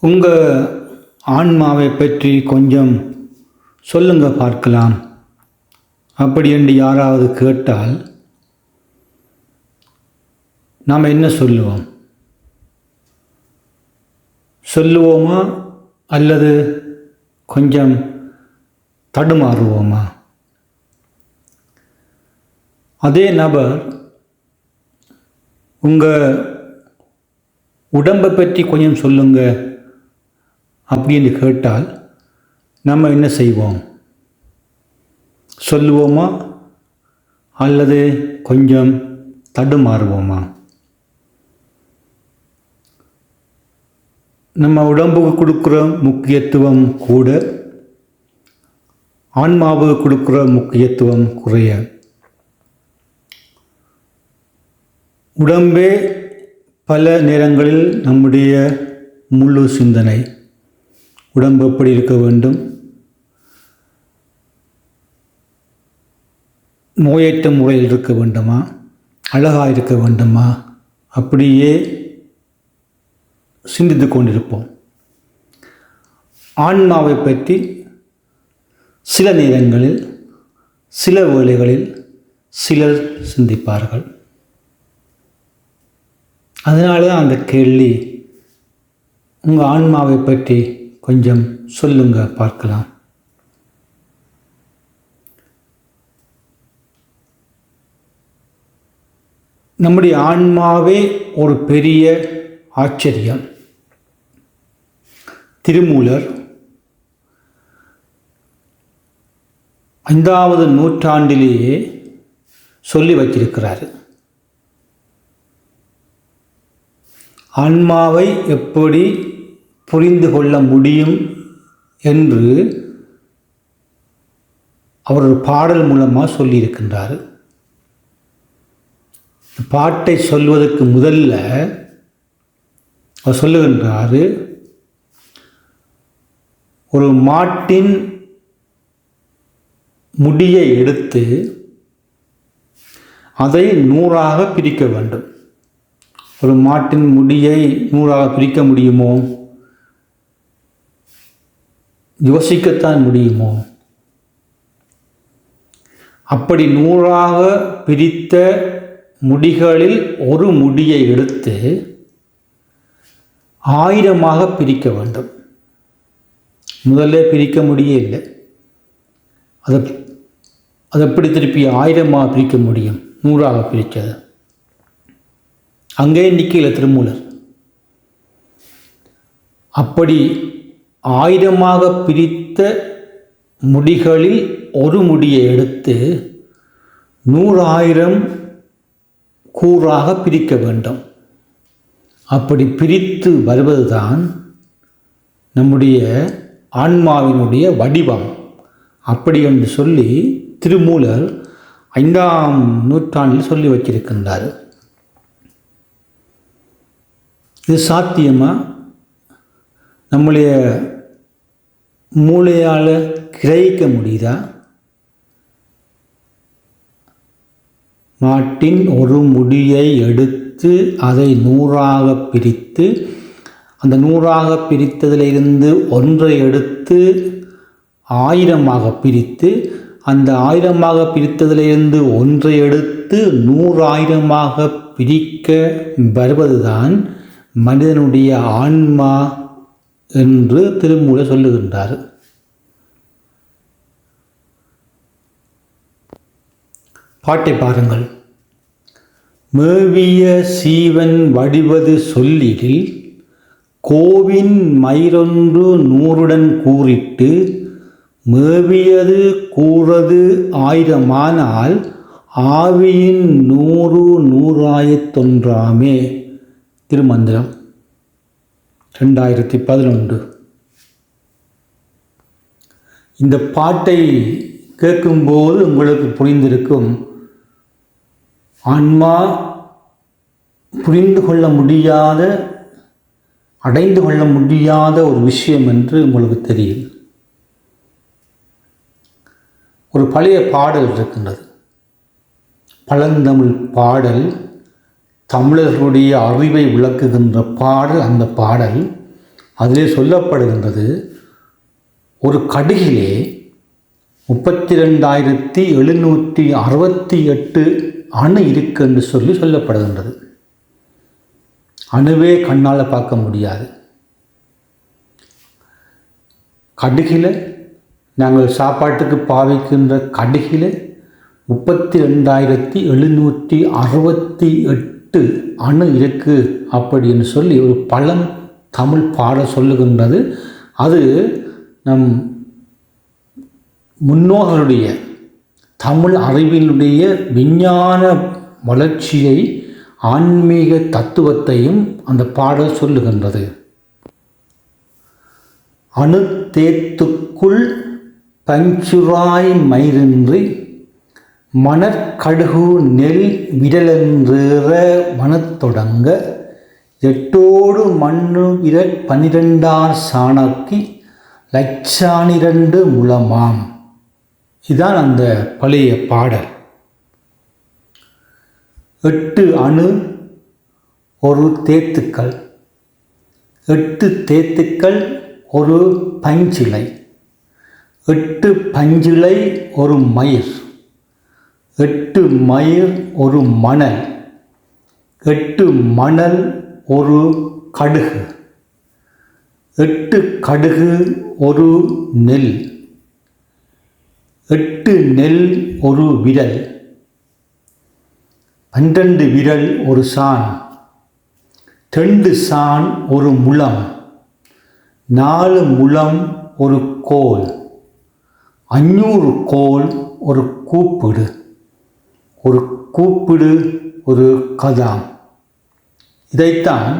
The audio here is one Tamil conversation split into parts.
உங்கள் ஆன்மாவை பற்றி கொஞ்சம் சொல்லுங்க பார்க்கலாம். அப்படி என்று யாராவது கேட்டால் நாம் என்ன சொல்லுவோம்? சொல்லுவோமா அல்லது கொஞ்சம் தடுமாறுவோமா? அதே நபர் உங்கள் உடம்பை பற்றி கொஞ்சம் சொல்லுங்கள் அப்படின்னு கேட்டால் நம்ம என்ன செய்வோம்? சொல்லுவோமா? அல்லது கொஞ்சம் தடுமாறுவோமா? நம்ம உடம்புக்கு கொடுக்குற முக்கியத்துவம் கூட ஆன்மாவுக்கு கொடுக்குற முக்கியத்துவம் குறைய. உடம்பே பல நேரங்களில் நம்முடைய முழு சிந்தனை உடம்பு எப்படி இருக்க வேண்டும்? நோயற்ற முறையில் இருக்க வேண்டுமா? அழகாக இருக்க வேண்டுமா? அப்படியே சிந்தித்து கொண்டிருப்போம். ஆன்மாவை பற்றி சில நேரங்களில் சில வேளைகளில் சிலர் சிந்திப்பார்கள். அதனால தான் அந்த கேள்வி உங்கள் ஆன்மாவை பற்றி கொஞ்சம் சொல்லுங்க பார்க்கலாம். நம்முடைய ஆன்மாவே ஒரு பெரிய ஆச்சரியம். திருமூலர் ஐந்தாவது நூற்றாண்டிலேயே சொல்லி வச்சிருக்கிறாரு ஆன்மாவை எப்படி புரிந்து கொள்ள முடியும் என்று அவர் ஒரு பாடல் மூலமாக சொல்லியிருக்கின்றார். பாட்டை சொல்வதற்கு முதல்ல அவர் சொல்லுகின்றார் ஒரு மாட்டின் முடியை எடுத்து அதை நூறாக பிரிக்க வேண்டும். ஒரு மாட்டின் முடியை நூறாக பிரிக்க முடியுமோ? யோசிக்கத்தான் முடியுமோ? அப்படி நூறாக பிரித்த முடிகளில் ஒரு முடியை எடுத்து ஆயிரமாக பிரிக்க வேண்டும். முதல்ல பிரிக்க முடியவில்லை அதை அதை எப்படி திருப்பி ஆயிரமாக பிரிக்க முடியும்? நூறாக பிரித்தது. அங்கே நிற்கல திருமூலர். அப்படி ஆயிரமாக பிரித்த முடிகளில் ஒரு முடியை எடுத்து நூறாயிரம் கூறாக பிரிக்க வேண்டும். அப்படி பிரித்து வருவதுதான் நம்முடைய ஆன்மாவினுடைய வடிவம். அப்படி என்று சொல்லி திருமூலர் ஐந்தாம் நூற்றாண்டில் சொல்லி வச்சிருக்கின்றார் இது சாத்தியமாக நம்முடைய மூளையால் கிரகிக்க முடியுதா? மாட்டின் ஒரு முடியை எடுத்து அதை நூறாக பிரித்து அந்த நூறாக பிரித்ததிலிருந்து ஒன்றை எடுத்து ஆயிரமாக பிரித்து அந்த ஆயிரமாக பிரித்ததிலிருந்து ஒன்றை எடுத்து நூறாயிரமாக பிரிக்க வருவதுதான் மனிதனுடைய ஆன்மா என்று திருமூல சொல்லுகின்றார். பாட்டை பாருங்கள். மேவிய சீவன் வடிவது சொல்லிடில் கோவின் மயிரொன்று நூறுடன் கூறிட்டு மேவியது கூறது ஆயிரமானால் ஆவியின் நூறு நூறாயிரத்தொன்றாமே திருமந்திரம். ரெண்டாயிரத்தி பதினொன்று. இந்த பாட்டை கேட்கும்போது உங்களுக்கு புரிந்திருக்கும் ஆன்மா புரிந்து கொள்ள முடியாத அடைந்து கொள்ள முடியாத ஒரு விஷயம் என்று உங்களுக்கு தெரியும். ஒரு பழைய பாடல் இருக்கின்றது. பழந்தமிழ் பாடல். தமிழர்களுடைய அறிவை விளக்குகின்ற பாடல் அந்த பாடல் அதிலே சொல்லப்படுகின்றது. ஒரு கடுகிலே முப்பத்தி ரெண்டாயிரத்தி எழுநூற்றி அறுபத்தி எட்டு அணு இருக்கு என்று சொல்லி சொல்லப்படுகின்றது. அணுவே கண்ணால் பார்க்க முடியாது. கடுகில் நாங்கள் சாப்பாட்டுக்கு பாவிக்கின்ற கடுகில் முப்பத்தி ரெண்டாயிரத்தி எழுநூற்றி அறுபத்தி எட்டு அணு இருக்கு அப்படின்னு சொல்லி ஒரு பழம் தமிழ் பாட சொல்லுகின்றது. அது நம் முன்னோர்களுடைய தமிழ் அறிவினுடைய விஞ்ஞான வளர்ச்சியை ஆன்மீக தத்துவத்தையும் அந்த பாடல் சொல்லுகின்றது. அணு தேத்துக்குள் பஞ்சுராய் மயிரின்றி மணற்கடுகு நெல் விரலென்றேற மனத்தொடங்க எட்டோடு மண்ணு விர பனிரெண்டார் சாணாக்கி லட்சானிரண்டு முழமாம். இதான் அந்த பழைய பாடல். எட்டு அணு ஒரு தேத்துக்கள். எட்டு தேத்துக்கள் ஒரு பஞ்சிலை. எட்டு பஞ்சிலை ஒரு மயிர். எட்டு மயிர் ஒரு மணல். எட்டு மணல் ஒரு கடுகு. எட்டு கடுகு ஒரு நெல். எட்டு நெல் ஒரு விரல். பன்னிரண்டு விரல் ஒரு சான் ரெண்டு சான் ஒரு முழம். நாலு முழம் ஒரு கோல். அஞ்சூறு கோல் ஒரு கூப்பிடு. ஒரு கூப்பிடு ஒரு கதாம். இதைத்தான்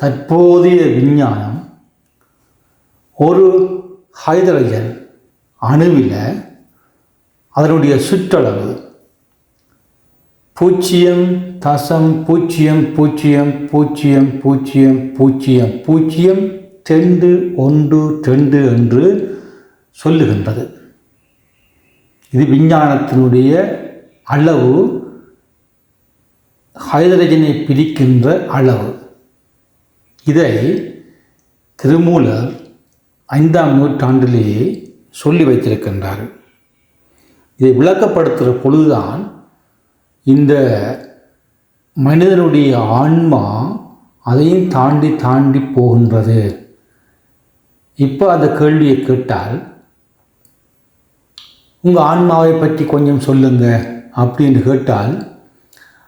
தற்போதைய விஞ்ஞானம் ஒரு ஹைதரஜன் அணுவில் அதனுடைய சுற்றளவு பூஜ்ஜியம் தசம் பூஜ்ஜியம் பூஜ்ஜியம் பூஜ்ஜியம் பூஜ்ஜியம் பூஜ்ஜியம் பூஜ்ஜியம் ரெண்டு ஒன்று ரெண்டு என்று சொல்லுகின்றது. இது விஞ்ஞானத்தினுடைய அளவு ஹைதரஜனை பிரிக்கின்ற அளவு. இதை திருமூலர் ஐந்தாம் நூற்றாண்டிலேயே சொல்லி வைத்திருக்கின்றார். இதை விளக்கப்படுத்துகிற பொழுதுதான் இந்த மனிதனுடைய ஆன்மா அதையும் தாண்டி தாண்டி போகின்றது. இப்போ அந்த கேள்வியை கேட்டால் உங்கள் ஆன்மாவை பற்றி கொஞ்சம் சொல்லுங்கள் அப்படின்னு கேட்டால்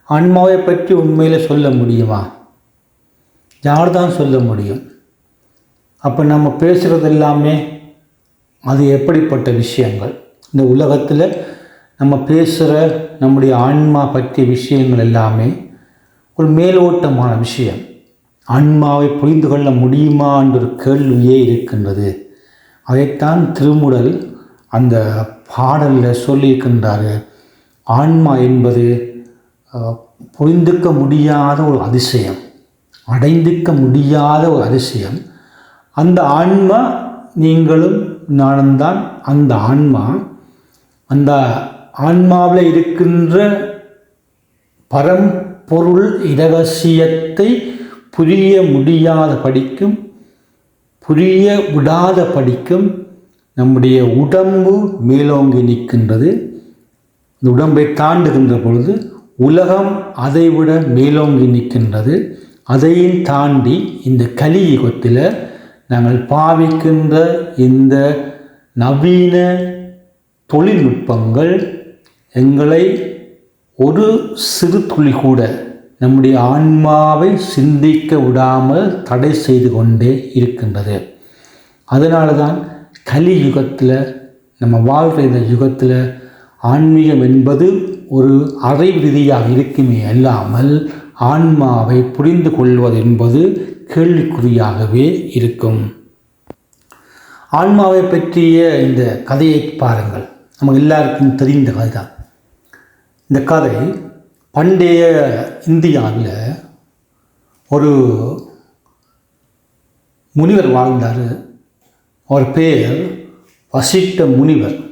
ஆன்மாவை பற்றி உண்மையில் சொல்ல முடியுமா? யார் தான் சொல்ல முடியும்? அப்போ நம்ம பேசுகிறது எல்லாமே அது எப்படிப்பட்ட விஷயங்கள்? இந்த உலகத்தில் நம்ம பேசுகிற நம்முடைய ஆன்மா பற்றிய விஷயங்கள் எல்லாமே ஒரு மேலோட்டமான விஷயம். ஆன்மாவை புரிந்து கொள்ள முடியுமா என்ற ஒரு கேள்வியே இருக்கின்றது. அதைத்தான் திருமுடல் அந்த பாடலில் சொல்லியிருக்கின்றாரு. ஆன்மா என்பது புரிந்துக்க முடியாத ஒரு அதிசயம் அடைந்துக்க முடியாத ஒரு அதிசயம். அந்த ஆன்மா நீங்களும் நானும் தான் அந்த ஆன்மா. அந்த ஆன்மாவில் இருக்கின்ற பரம்பொருள் இரகசியத்தை புரிய முடியாத படிக்கும் புரிய விடாத படிக்கும் நம்முடைய உடம்பு மேலோங்கி நிற்கின்றது. இந்த உடம்பை தாண்டுகின்ற பொழுது உலகம் அதைவிட மேலோங்கி நிற்கின்றது. அதையும் தாண்டி இந்த கலியுகத்தில் நாங்கள் பாவிக்கின்ற இந்த நவீன தொழில்நுட்பங்கள் எங்களை ஒரு சிறு துளி கூட நம்முடைய ஆன்மாவை சிந்திக்க விடாமல் தடை செய்து கொண்டே இருக்கின்றது. அதனால தான் கலி யுகத்தில் நம்ம வாழ்கிற இந்த யுகத்தில் ஆன்மீகம் என்பது ஒரு அறை விதியாக இருக்குமே அல்லாமல் ஆன்மாவை புரிந்து கொள்வது என்பது கேள்விக்குறியாகவே இருக்கும். ஆன்மாவை பற்றிய இந்த கதையை பாருங்கள். நமக்கு எல்லாருக்கும் தெரிந்த கதை தான் இந்த கதை பண்டைய இந்தியாவில் ஒரு முனிவர் வாழ்ந்தார். அவர் பேர் வசிட்ட முனிவர்.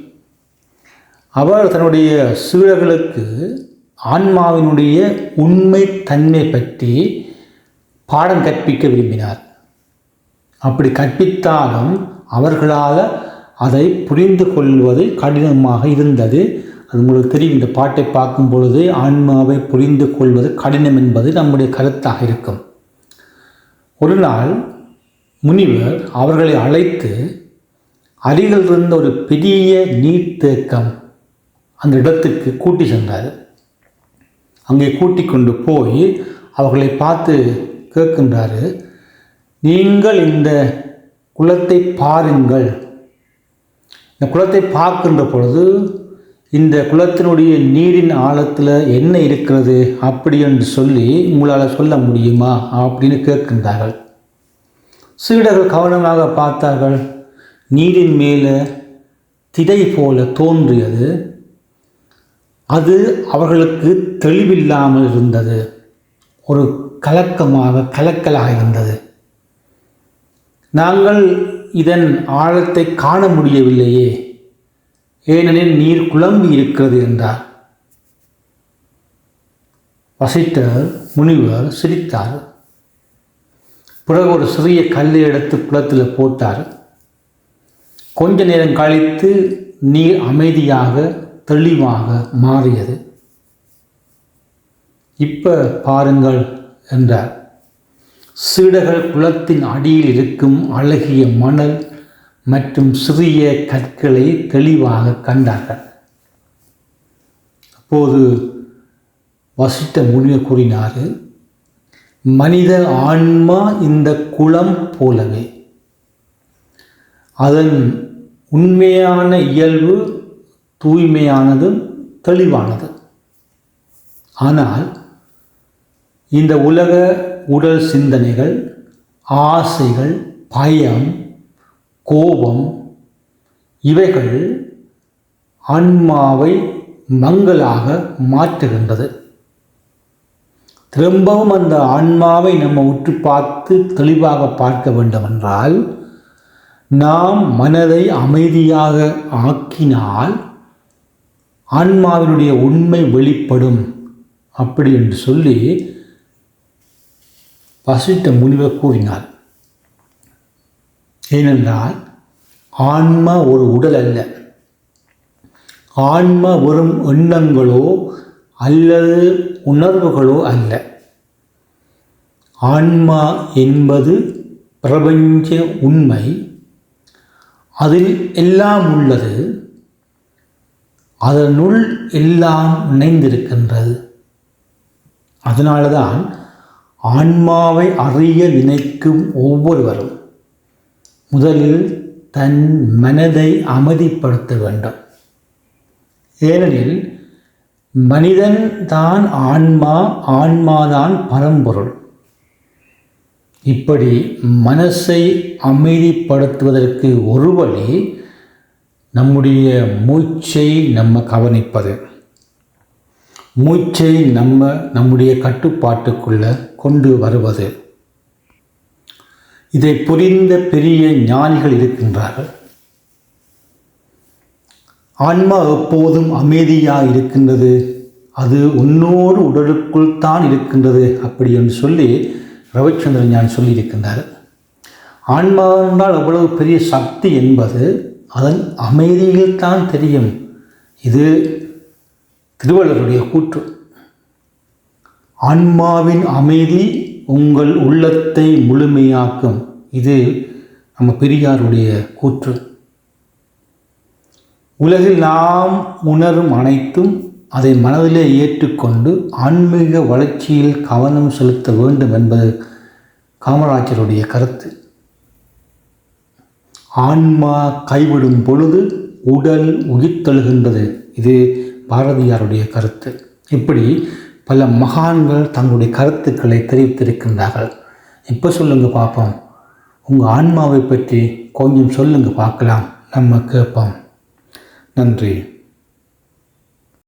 அவர் தன்னுடைய சீடர்களுக்கு ஆன்மாவினுடைய உண்மை தன்மை பற்றி பாடம் கற்பிக்க விரும்பினார். அப்படி கற்பித்தாலும் அவர்களால் அதை புரிந்து கொள்வது கடினமாக இருந்தது. அது உங்களுக்கு தெரியும் இந்த பாட்டை பார்க்கும் பொழுது ஆன்மாவை புரிந்து கொள்வது கடினம் என்பது நம்முடைய கருத்தாக இருக்கும். ஒரு நாள் முனிவர் அவர்களை அழைத்து அருகில் இருந்த ஒரு பெரிய நீர்த்தேக்கம் அந்த இடத்துக்கு கூட்டி சென்றார். அங்கே கூட்டி கொண்டு போய் அவர்களை பார்த்து கேட்கின்றாரு நீங்கள் இந்த குளத்தை பாருங்கள். இந்த குளத்தை பார்க்கின்ற பொழுது இந்த குளத்தினுடைய நீரின் ஆழத்தில் என்ன இருக்கிறது? அப்படி என்று சொல்லி உங்களால் சொல்ல முடியுமா? அப்படின்னு கேட்கின்றார்கள். சீடர்கள் கவனமாக பார்த்தார்கள். நீரின் மேலே திரை போல தோன்றியது. அது அவர்களுக்கு தெளிவில்லாமல் இருந்தது. ஒரு கலக்கமாக கலக்கலாக இருந்தது. நாங்கள் இதன் ஆழத்தை காண முடியவில்லையே. ஏனெனில் நீர் குழம்பி இருக்கிறது என்றார். வசிட்டர் முனிவர் சிரித்தார். பிறகு ஒரு சிறிய கல்லை எடுத்து குளத்தில் போட்டார். கொஞ்ச நேரம் கழித்து நீர் அமைதியாக தெளிவாக மாறியது. இப்போ பாருங்கள் என்றார். சீடர்கள் குளத்தின் அடியில் இருக்கும் அழகிய மணல் மற்றும் சிறிய கற்களை தெளிவாக கண்டார்கள். அப்போது வசிட்ட முனிவர் கூறினார் மனித ஆன்மா இந்த குளம் போலவே. அதன் உண்மையான இயல்பு தூய்மையானது தெளிவானது. ஆனால் இந்த உலக உடல் சிந்தனைகள் ஆசைகள் பயம் கோபம் இவைகள் ஆன்மாவை மங்களாக மாற்றுகின்றது. திரும்பவும் அந்த ஆன்மாவை நம்ம உற்று பார்த்து தெளிவாக பார்க்க வேண்டுமென்றால் நாம் மனதை அமைதியாக ஆக்கினால் ஆன்மாவினுடைய உண்மை வெளிப்படும் அப்படி என்று சொல்லி வசிட்ட முனிவர் கூறினார் ஏனென்றால் ஆன்மா ஒரு உடல் அல்ல. ஆன்மா வெறும் எண்ணங்களோ அல்லது உணர்வுகளோ அல்ல. ஆன்மா என்பது பிரபஞ்ச உண்மை. அதில் எல்லாம் உள்ளது. அதனுள் எல்லாம் இணைந்திருக்கின்றது. அதனால தான் ஆன்மாவை அறிய நினைக்கும் ஒவ்வொருவரும் முதலில் தன் மனதை அமைதிப்படுத்த வேண்டும். ஏனெனில் மனிதன் தான் ஆன்மா ஆன்மாதான் பரம்பொருள். இப்படி மனசை அமைதிப்படுத்துவதற்கு ஒரு வழி நம்முடைய மூச்சை நம்ம கவனிப்பது. மூச்சை நம்ம நம்முடைய கட்டுப்பாட்டுக்குள்ள கொண்டு வருவது. இதை புரிந்த பெரிய ஞானிகள் இருக்கின்றார்கள். ஆன்மா எப்போதும் அமைதியாக இருக்கின்றது. அது உன்னோடு உடலுக்குள் தான் இருக்கின்றது அப்படி என்று சொல்லி ரவிச்சந்திரன் ஞான் சொல்லியிருக்கின்றார். ஆன்மா என்றால் அவ்வளவு பெரிய சக்தி என்பது அதன் அமைதியில்தான் தெரியும். இது திருவள்ளுவருடைய கூற்று. ஆன்மாவின் அமைதி உங்கள் உள்ளத்தை முழுமையாக்கும். இது நம்ம பெரியாருடைய கூற்று. உலகில் நாம் உணரும் அனைத்தும் அதை மனதிலே ஏற்றுக்கொண்டு ஆன்மீக வளர்ச்சியில் கவனம் செலுத்த வேண்டும் என்பது காமராஜருடைய கருத்து. ஆன்மா கைவிடும் பொழுது உடல் உயிர்த்தழுகின்றது. இது பாரதியாருடைய கருத்து. இப்படி பல மகான்கள் தங்களுடைய கருத்துக்களை தெரிவித்திருக்கின்றார்கள். இப்போ சொல்லுங்கள் பார்ப்போம் உங்கள் ஆன்மாவை பற்றி கொஞ்சம் சொல்லுங்கள் பார்க்கலாம். நம்ம கேட்போம். நன்றி.